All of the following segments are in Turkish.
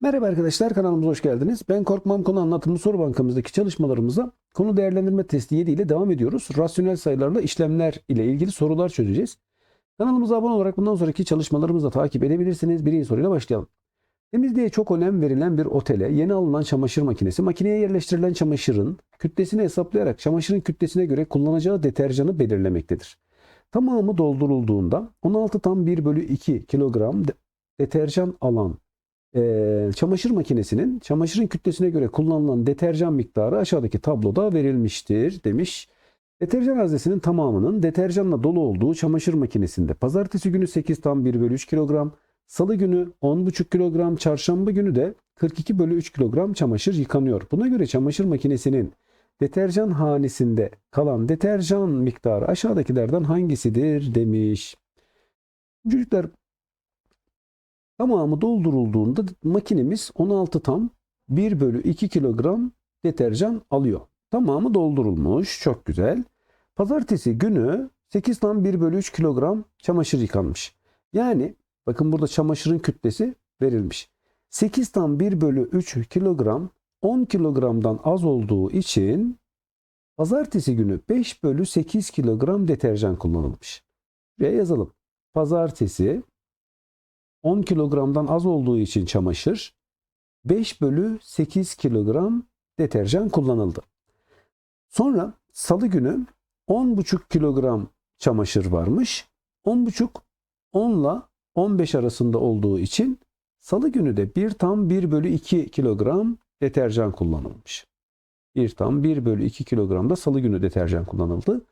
Merhaba arkadaşlar kanalımıza hoş geldiniz. Ben Korkmam Konu Anlatımı Soru Bankamızdaki çalışmalarımıza konu değerlendirme testi 7 ile devam ediyoruz. Rasyonel sayılarla işlemler ile ilgili sorular çözeceğiz. Kanalımıza abone olarak bundan sonraki çalışmalarımızı da takip edebilirsiniz. Birinci soruyla başlayalım. Temizliğe çok önem verilen bir otele yeni alınan çamaşır makinesi makineye yerleştirilen çamaşırın kütlesini hesaplayarak çamaşırın kütlesine göre kullanacağı deterjanı belirlemektedir. Tamamı doldurulduğunda 16 tam 1 bölü 2 kilogram de- deterjan alan ee, çamaşır makinesinin çamaşırın kütlesine göre kullanılan deterjan miktarı aşağıdaki tabloda verilmiştir demiş. Deterjan haznesinin tamamının deterjanla dolu olduğu çamaşır makinesinde pazartesi günü 8 tam 1 bölü 3 kilogram, salı günü 10,5 kilogram, çarşamba günü de 42 bölü 3 kilogram çamaşır yıkanıyor. Buna göre çamaşır makinesinin deterjan hanesinde kalan deterjan miktarı aşağıdakilerden hangisidir demiş. Çocuklar Tamamı doldurulduğunda makinemiz 16 tam 1 bölü 2 kilogram deterjan alıyor. Tamamı doldurulmuş. Çok güzel. Pazartesi günü 8 tam 1 bölü 3 kilogram çamaşır yıkanmış. Yani bakın burada çamaşırın kütlesi verilmiş. 8 tam 1 bölü 3 kilogram 10 kilogramdan az olduğu için pazartesi günü 5 bölü 8 kilogram deterjan kullanılmış. Buraya yazalım. Pazartesi 10 kilogramdan az olduğu için çamaşır 5 bölü 8 kilogram deterjan kullanıldı. Sonra salı günü 10,5 kilogram çamaşır varmış. 10,5 10 ile 15 arasında olduğu için salı günü de 1 tam 1 bölü 2 kilogram deterjan kullanılmış. 1 tam 1 bölü 2 kilogram da salı günü deterjan kullanıldı.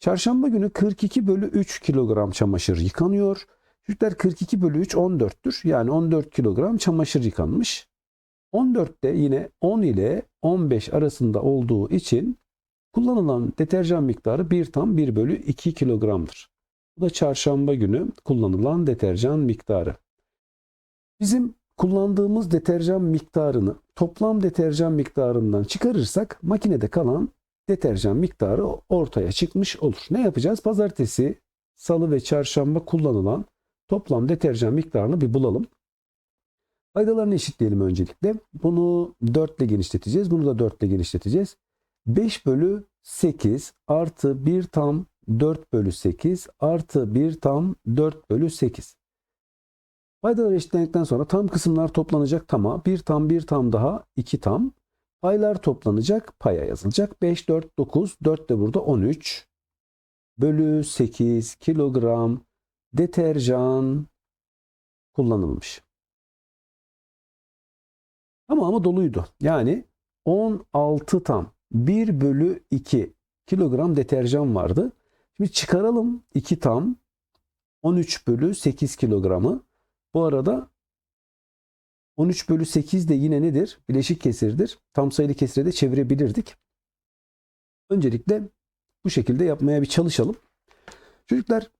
Çarşamba günü 42 bölü 3 kilogram çamaşır yıkanıyor. Çocuklar 42 bölü 3 14'tür. Yani 14 kilogram çamaşır yıkanmış. 14 de yine 10 ile 15 arasında olduğu için kullanılan deterjan miktarı 1 tam 1 bölü 2 kilogramdır. Bu da çarşamba günü kullanılan deterjan miktarı. Bizim kullandığımız deterjan miktarını toplam deterjan miktarından çıkarırsak makinede kalan deterjan miktarı ortaya çıkmış olur. Ne yapacağız? Pazartesi, salı ve çarşamba kullanılan toplam deterjan miktarını bir bulalım. Faydalarını eşitleyelim öncelikle. Bunu 4 ile genişleteceğiz. Bunu da 4 ile genişleteceğiz. 5 bölü 8 artı 1 tam 4 bölü 8 artı 1 tam 4 bölü 8. Faydaları eşitlendikten sonra tam kısımlar toplanacak tama. 1 tam 1 tam daha 2 tam. Paylar toplanacak paya yazılacak. 5, 4, 9. 4 de burada 13. Bölü 8 kilogram deterjan kullanılmış. Tamamı doluydu. Yani 16 tam 1 bölü 2 kilogram deterjan vardı. Şimdi çıkaralım 2 tam 13 bölü 8 kilogramı. Bu arada 13 bölü 8 de yine nedir? Bileşik kesirdir. Tam sayılı kesire de çevirebilirdik. Öncelikle bu şekilde yapmaya bir çalışalım. Çocuklar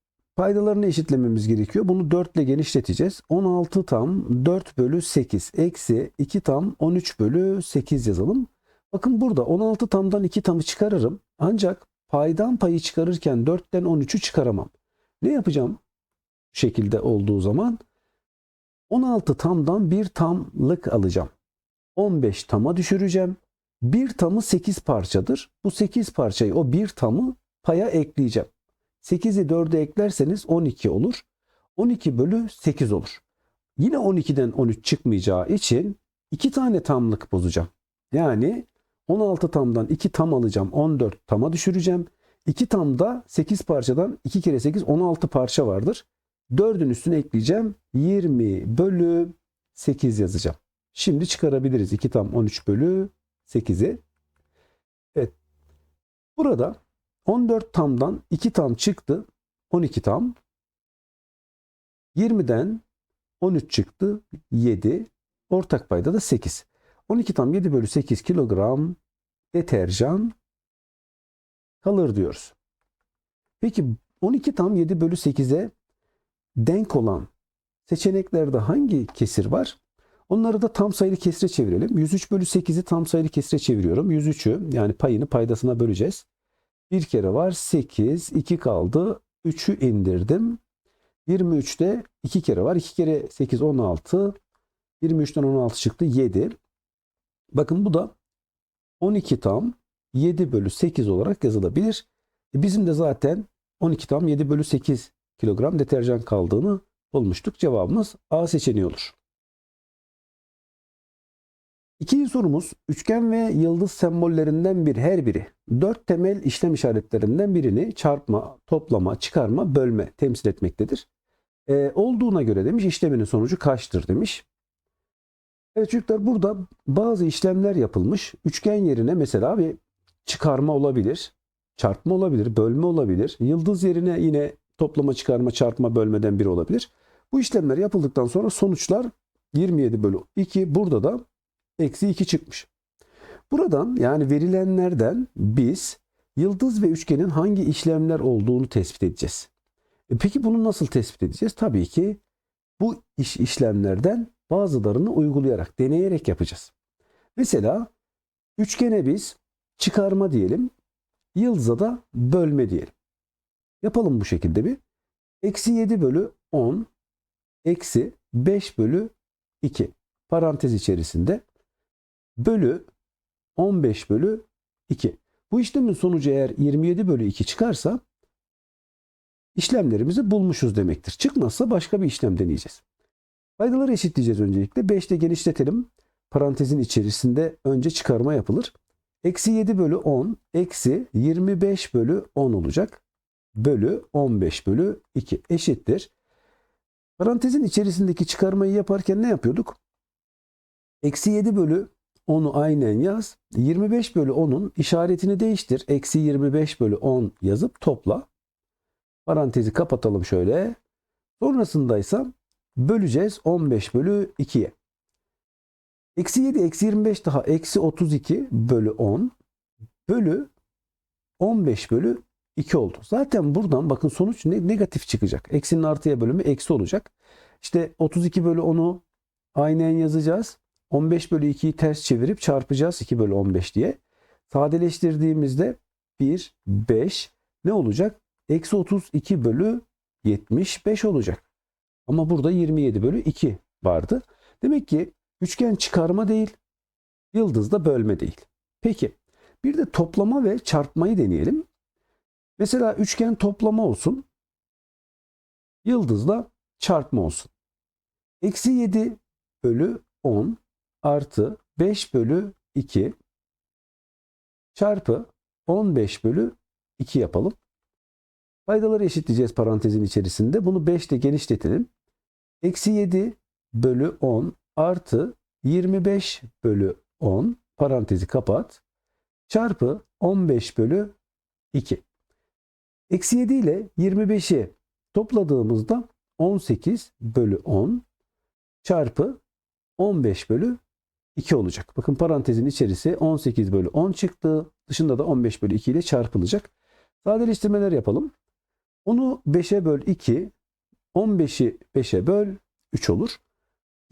paydalarını eşitlememiz gerekiyor. Bunu 4 ile genişleteceğiz. 16 tam 4 bölü 8 eksi 2 tam 13 bölü 8 yazalım. Bakın burada 16 tamdan 2 tamı çıkarırım. Ancak paydan payı çıkarırken 4'ten 13'ü çıkaramam. Ne yapacağım? Bu şekilde olduğu zaman 16 tamdan 1 tamlık alacağım. 15 tama düşüreceğim. 1 tamı 8 parçadır. Bu 8 parçayı o 1 tamı paya ekleyeceğim. 8'i 4'e eklerseniz 12 olur. 12 bölü 8 olur. Yine 12'den 13 çıkmayacağı için 2 tane tamlık bozacağım. Yani 16 tamdan 2 tam alacağım. 14 tama düşüreceğim. 2 tamda 8 parçadan 2 kere 8 16 parça vardır. 4'ün üstüne ekleyeceğim. 20 bölü 8 yazacağım. Şimdi çıkarabiliriz. 2 tam 13 bölü 8'i. Evet. Burada 14 tamdan 2 tam çıktı. 12 tam. 20'den 13 çıktı. 7. Ortak payda da 8. 12 tam 7 bölü 8 kilogram deterjan kalır diyoruz. Peki 12 tam 7 bölü 8'e denk olan seçeneklerde hangi kesir var? Onları da tam sayılı kesire çevirelim. 103 bölü 8'i tam sayılı kesire çeviriyorum. 103'ü yani payını paydasına böleceğiz. Bir kere var 8, 2 kaldı. 3'ü indirdim. 23'te 2 kere var. 2 kere 8 16. 23'ten 16 çıktı 7. Bakın bu da 12 tam 7 bölü 8 olarak yazılabilir. E bizim de zaten 12 tam 7 bölü 8 kilogram deterjan kaldığını bulmuştuk. Cevabımız A seçeneği olur. İkinci sorumuz üçgen ve yıldız sembollerinden bir her biri dört temel işlem işaretlerinden birini çarpma, toplama, çıkarma, bölme temsil etmektedir. Ee, olduğuna göre demiş işleminin sonucu kaçtır demiş. Evet çocuklar burada bazı işlemler yapılmış. Üçgen yerine mesela bir çıkarma olabilir, çarpma olabilir, bölme olabilir. Yıldız yerine yine toplama, çıkarma, çarpma, bölmeden biri olabilir. Bu işlemler yapıldıktan sonra sonuçlar 27 bölü 2 burada da eksi 2 çıkmış. Buradan yani verilenlerden biz yıldız ve üçgenin hangi işlemler olduğunu tespit edeceğiz. E peki bunu nasıl tespit edeceğiz? Tabii ki bu iş işlemlerden bazılarını uygulayarak, deneyerek yapacağız. Mesela üçgene biz çıkarma diyelim, yıldıza da bölme diyelim. Yapalım bu şekilde bir. Eksi 7 bölü 10, eksi 5 bölü 2 parantez içerisinde bölü 15 bölü 2. Bu işlemin sonucu eğer 27 bölü 2 çıkarsa işlemlerimizi bulmuşuz demektir. Çıkmazsa başka bir işlem deneyeceğiz. Paydaları eşitleyeceğiz öncelikle. 5'te genişletelim. Parantezin içerisinde önce çıkarma yapılır. Eksi 7 bölü 10 eksi 25 bölü 10 olacak. Bölü 15 bölü 2 eşittir. Parantezin içerisindeki çıkarmayı yaparken ne yapıyorduk? Eksi 7 bölü 10'u aynen yaz. 25 bölü 10'un işaretini değiştir. Eksi 25 bölü 10 yazıp topla. Parantezi kapatalım şöyle. Sonrasında ise böleceğiz 15 bölü 2'ye. Eksi 7 eksi 25 daha eksi 32 bölü 10 bölü 15 bölü 2 oldu. Zaten buradan bakın sonuç ne, negatif çıkacak. Eksinin artıya bölümü eksi olacak. İşte 32 bölü 10'u aynen yazacağız. 15 bölü 2'yi ters çevirip çarpacağız 2 bölü 15 diye. Sadeleştirdiğimizde 1, 5 ne olacak? Eksi 32 bölü 75 olacak. Ama burada 27 bölü 2 vardı. Demek ki üçgen çıkarma değil, yıldız da bölme değil. Peki bir de toplama ve çarpmayı deneyelim. Mesela üçgen toplama olsun, yıldızla çarpma olsun. Eksi 7 bölü 10 artı 5 bölü 2 çarpı 15 bölü 2 yapalım. Paydaları eşitleyeceğiz parantezin içerisinde. Bunu 5 ile genişletelim. Eksi 7 bölü 10 artı 25 bölü 10 parantezi kapat. Çarpı 15 bölü 2. Eksi 7 ile 25'i topladığımızda 18 bölü 10 çarpı 15 bölü 2 olacak. Bakın parantezin içerisi 18 bölü 10 çıktı. Dışında da 15 bölü 2 ile çarpılacak. Sadeleştirmeler yapalım. Onu 5'e böl 2, 15'i 5'e böl 3 olur.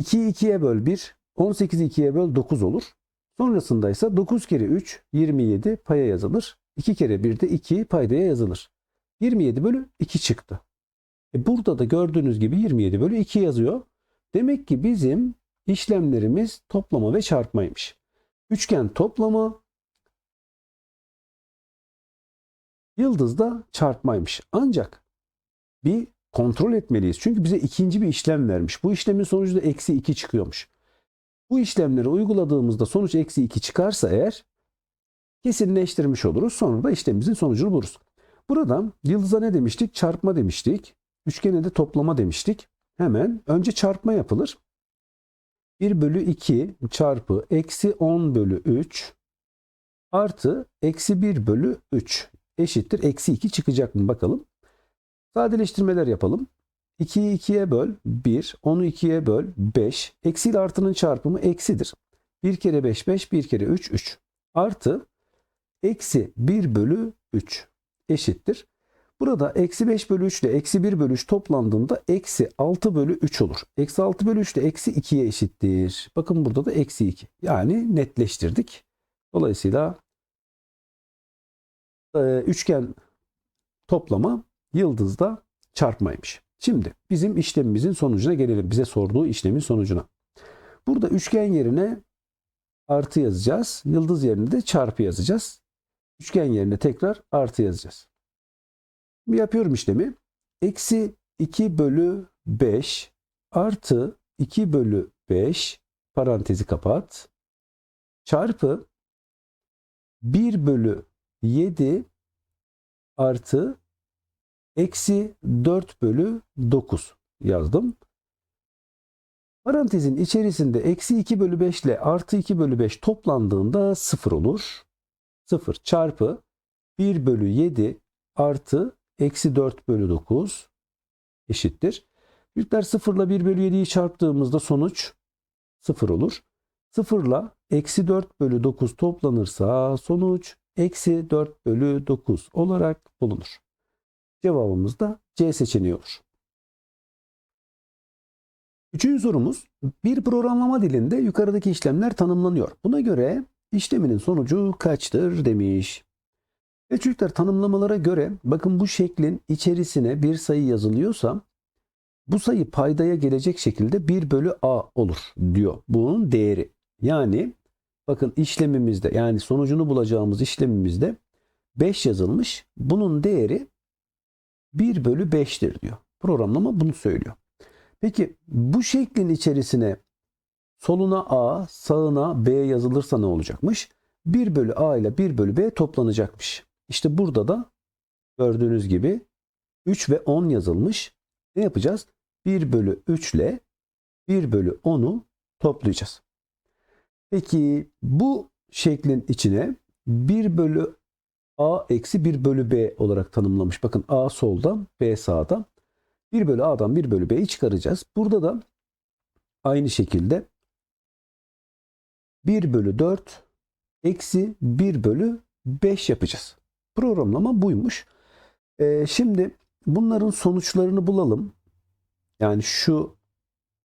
2'yi 2'ye böl 1, 18'i 2'ye böl 9 olur. Sonrasında ise 9 kere 3, 27 paya yazılır. 2 kere 1 de 2 paydaya yazılır. 27 bölü 2 çıktı. E burada da gördüğünüz gibi 27 bölü 2 yazıyor. Demek ki bizim işlemlerimiz toplama ve çarpmaymış. Üçgen toplama, yıldız da çarpmaymış. Ancak bir kontrol etmeliyiz. Çünkü bize ikinci bir işlem vermiş. Bu işlemin sonucu da eksi 2 çıkıyormuş. Bu işlemleri uyguladığımızda sonuç eksi 2 çıkarsa eğer kesinleştirmiş oluruz. Sonra da işlemimizin sonucunu buluruz. Burada yıldıza ne demiştik? Çarpma demiştik. Üçgene de toplama demiştik. Hemen önce çarpma yapılır. 1 bölü 2 çarpı eksi 10 bölü 3 artı eksi 1 bölü 3 eşittir. Eksi 2 çıkacak mı bakalım. Sadeleştirmeler yapalım. 2'yi 2'ye böl 1, 10'u 2'ye böl 5. Eksi ile artının çarpımı eksidir. 1 kere 5 5, 1 kere 3 3. Artı eksi 1 bölü 3 eşittir. Burada eksi 5 bölü 3 ile eksi 1 bölü 3 toplandığında eksi 6 bölü 3 olur. Eksi 6 bölü 3 ile eksi 2'ye eşittir. Bakın burada da eksi 2. Yani netleştirdik. Dolayısıyla e, üçgen toplama yıldızda çarpmaymış. Şimdi bizim işlemimizin sonucuna gelelim. Bize sorduğu işlemin sonucuna. Burada üçgen yerine artı yazacağız. Yıldız yerine de çarpı yazacağız. Üçgen yerine tekrar artı yazacağız. Yapıyorum işlemi. Eksi 2 bölü 5 artı 2 bölü 5 parantezi kapat. Çarpı 1 bölü 7 artı eksi 4 bölü 9 yazdım. Parantezin içerisinde eksi 2 bölü 5 ile artı 2 bölü 5 toplandığında 0 olur. 0 çarpı 1 bölü 7 artı eksi 4 bölü 9 eşittir. Büyükler 0 ile 1 bölü 7'yi çarptığımızda sonuç 0 olur. 0 ile eksi 4 bölü 9 toplanırsa sonuç eksi 4 bölü 9 olarak bulunur. Cevabımız da C seçeneği olur. Üçüncü sorumuz bir programlama dilinde yukarıdaki işlemler tanımlanıyor. Buna göre işleminin sonucu kaçtır demiş. Ve çocuklar tanımlamalara göre bakın bu şeklin içerisine bir sayı yazılıyorsa bu sayı paydaya gelecek şekilde 1 bölü a olur diyor. Bunun değeri. Yani bakın işlemimizde yani sonucunu bulacağımız işlemimizde 5 yazılmış. Bunun değeri 1 bölü 5'tir diyor. Programlama bunu söylüyor. Peki bu şeklin içerisine soluna A, sağına B yazılırsa ne olacakmış? 1 bölü A ile 1 bölü B toplanacakmış. İşte burada da gördüğünüz gibi 3 ve 10 yazılmış. Ne yapacağız? 1 bölü 3 ile 1 bölü 10'u toplayacağız. Peki bu şeklin içine 1 bölü A eksi 1 bölü B olarak tanımlamış. Bakın A solda, B sağda. 1 bölü A'dan 1 bölü B'yi çıkaracağız. Burada da aynı şekilde 1 bölü 4 eksi 1 bölü 5 yapacağız. Programlama buymuş. Ee, şimdi bunların sonuçlarını bulalım. Yani şu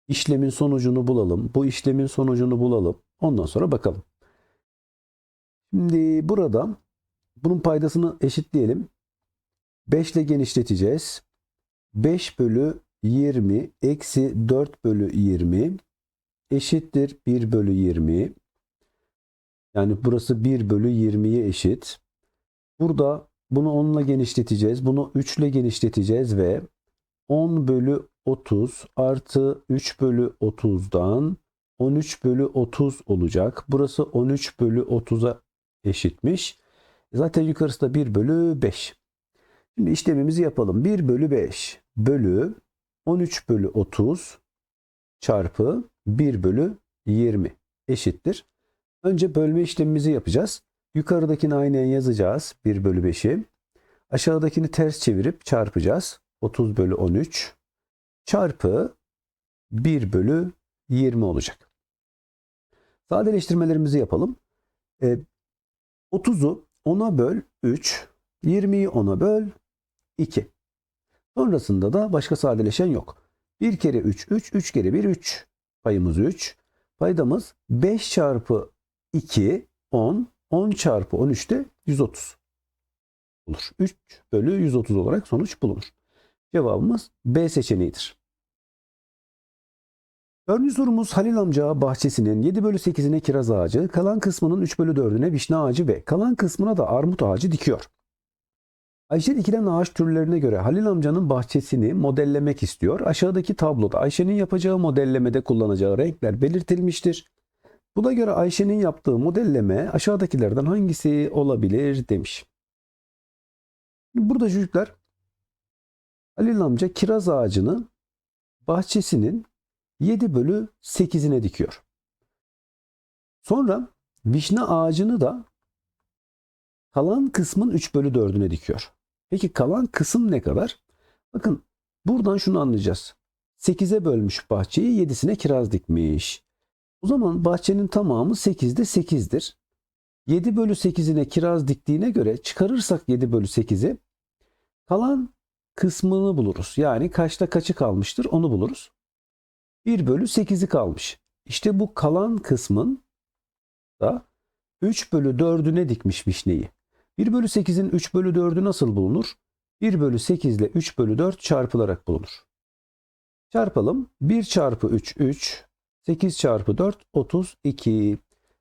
işlemin sonucunu bulalım. Bu işlemin sonucunu bulalım. Ondan sonra bakalım. Şimdi burada bunun paydasını eşitleyelim. 5 ile genişleteceğiz. 5 bölü 20 eksi 4 bölü 20 eşittir 1 bölü 20. Yani burası 1 bölü 20'ye eşit. Burada bunu 10 ile genişleteceğiz. Bunu 3 ile genişleteceğiz ve 10 bölü 30 artı 3 bölü 30'dan 13 bölü 30 olacak. Burası 13 bölü 30'a eşitmiş. Zaten yukarısı da 1 bölü 5. Şimdi işlemimizi yapalım. 1 bölü 5 bölü 13 bölü 30 çarpı 1 bölü 20 eşittir. Önce bölme işlemimizi yapacağız. Yukarıdakini aynen yazacağız. 1 bölü 5'i. Aşağıdakini ters çevirip çarpacağız. 30 bölü 13 çarpı 1 bölü 20 olacak. Sadeleştirmelerimizi yapalım. E, 30'u 10'a böl 3, 20'yi 10'a böl 2. Sonrasında da başka sadeleşen yok. 1 kere 3, 3, 3 kere 1, 3. Payımız 3. Paydamız 5 çarpı 2, 10. 10 çarpı 13 de 130 olur. 3 bölü 130 olarak sonuç bulunur. Cevabımız B seçeneğidir. Dördüncü sorumuz Halil amca bahçesinin 7 bölü 8'ine kiraz ağacı, kalan kısmının 3 bölü 4'üne vişne ağacı ve kalan kısmına da armut ağacı dikiyor. Ayşe dikilen ağaç türlerine göre Halil amcanın bahçesini modellemek istiyor. Aşağıdaki tabloda Ayşe'nin yapacağı modellemede kullanacağı renkler belirtilmiştir. Buna göre Ayşe'nin yaptığı modelleme aşağıdakilerden hangisi olabilir demiş. Burada çocuklar Halil amca kiraz ağacını bahçesinin 7 bölü 8'ine dikiyor. Sonra vişne ağacını da kalan kısmın 3 bölü 4'üne dikiyor. Peki kalan kısım ne kadar? Bakın buradan şunu anlayacağız. 8'e bölmüş bahçeyi 7'sine kiraz dikmiş. O zaman bahçenin tamamı 8'de 8'dir. 7 bölü 8'ine kiraz diktiğine göre çıkarırsak 7 bölü 8'i kalan kısmını buluruz. Yani kaçta kaçı kalmıştır onu buluruz. 1 bölü 8'i kalmış. İşte bu kalan kısmın da 3 bölü 4'üne dikmiş vişneyi. 1 bölü 8'in 3 bölü 4'ü nasıl bulunur? 1 bölü 8 ile 3 bölü 4 çarpılarak bulunur. Çarpalım. 1 çarpı 3 3. 8 çarpı 4 32.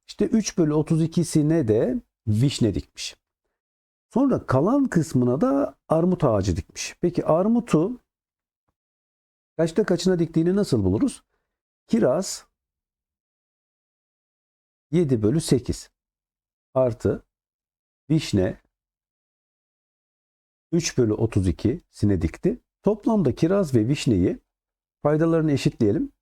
İşte 3 bölü 32'sine de vişne dikmiş. Sonra kalan kısmına da armut ağacı dikmiş. Peki armutu kaçta kaçına diktiğini nasıl buluruz? Kiraz 7 bölü 8 artı vişne 3 bölü 32 sine dikti. Toplamda kiraz ve vişneyi paydalarını eşitleyelim.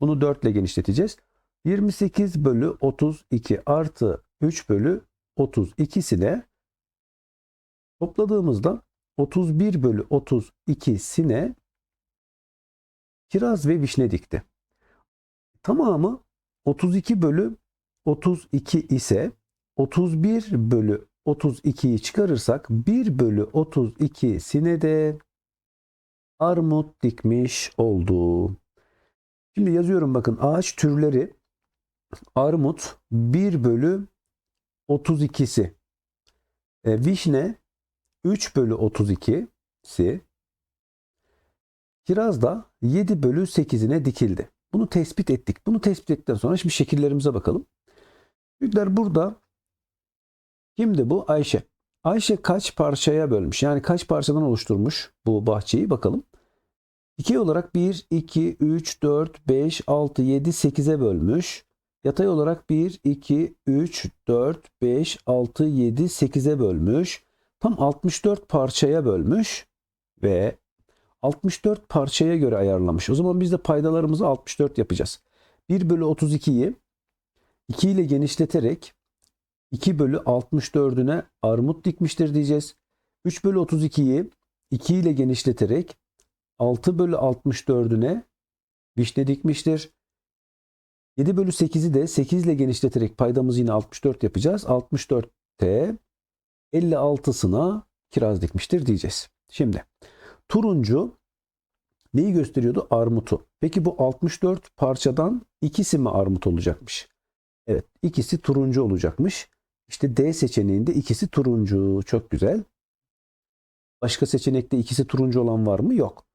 Bunu 4 ile genişleteceğiz. 28 bölü 32 artı 3 bölü 32'sine topladığımızda 31 bölü 32'sine kiraz ve vişne dikti. Tamamı 32 bölü 32 ise 31 bölü 32'yi çıkarırsak 1 bölü 32'sine de armut dikmiş oldu. Şimdi yazıyorum bakın ağaç türleri armut 1 bölü 32'si. E, vişne 3 bölü 32'si. Kiraz da 7 bölü 8'ine dikildi. Bunu tespit ettik. Bunu tespit ettikten sonra şimdi şekillerimize bakalım. Büyükler burada kimdi bu? Ayşe. Ayşe kaç parçaya bölmüş? Yani kaç parçadan oluşturmuş bu bahçeyi bakalım. 2 olarak 1, 2, 3, 4, 5, 6, 7, 8'e bölmüş. Yatay olarak 1, 2, 3, 4, 5, 6, 7, 8'e bölmüş. Tam 64 parçaya bölmüş ve 64 parçaya göre ayarlamış. O zaman biz de paydalarımızı 64 yapacağız. 1 bölü 32'yi 2 ile genişleterek 2 bölü 64'üne armut dikmiştir diyeceğiz. 3 bölü 32'yi 2 ile genişleterek 6 bölü 64'üne vişne dikmiştir. 7 bölü 8'i de 8 ile genişleterek paydamızı yine 64 yapacağız. 64'te 56'sına kiraz dikmiştir diyeceğiz. Şimdi turuncu neyi gösteriyordu? Armutu. Peki bu 64 parçadan ikisi mi armut olacakmış? Evet ikisi turuncu olacakmış. İşte D seçeneğinde ikisi turuncu. Çok güzel. Başka seçenekte ikisi turuncu olan var mı? Yok.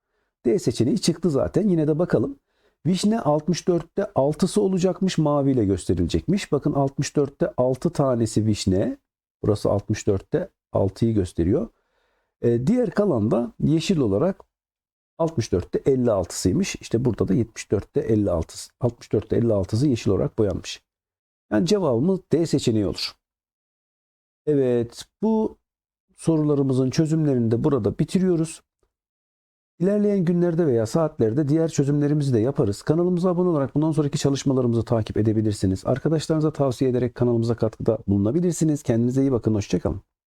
D seçeneği çıktı zaten. Yine de bakalım. Vişne 64'te 6'sı olacakmış maviyle gösterilecekmiş. Bakın 64'te 6 tanesi vişne. Burası 64'te 6'yı gösteriyor. Ee, diğer kalan da yeşil olarak 64'te 56'sıymış. İşte burada da 74'te 56. 64'te 56'sı yeşil olarak boyanmış. Yani cevabımız D seçeneği olur. Evet bu sorularımızın çözümlerini de burada bitiriyoruz. İlerleyen günlerde veya saatlerde diğer çözümlerimizi de yaparız. Kanalımıza abone olarak bundan sonraki çalışmalarımızı takip edebilirsiniz. Arkadaşlarınıza tavsiye ederek kanalımıza katkıda bulunabilirsiniz. Kendinize iyi bakın. Hoşçakalın.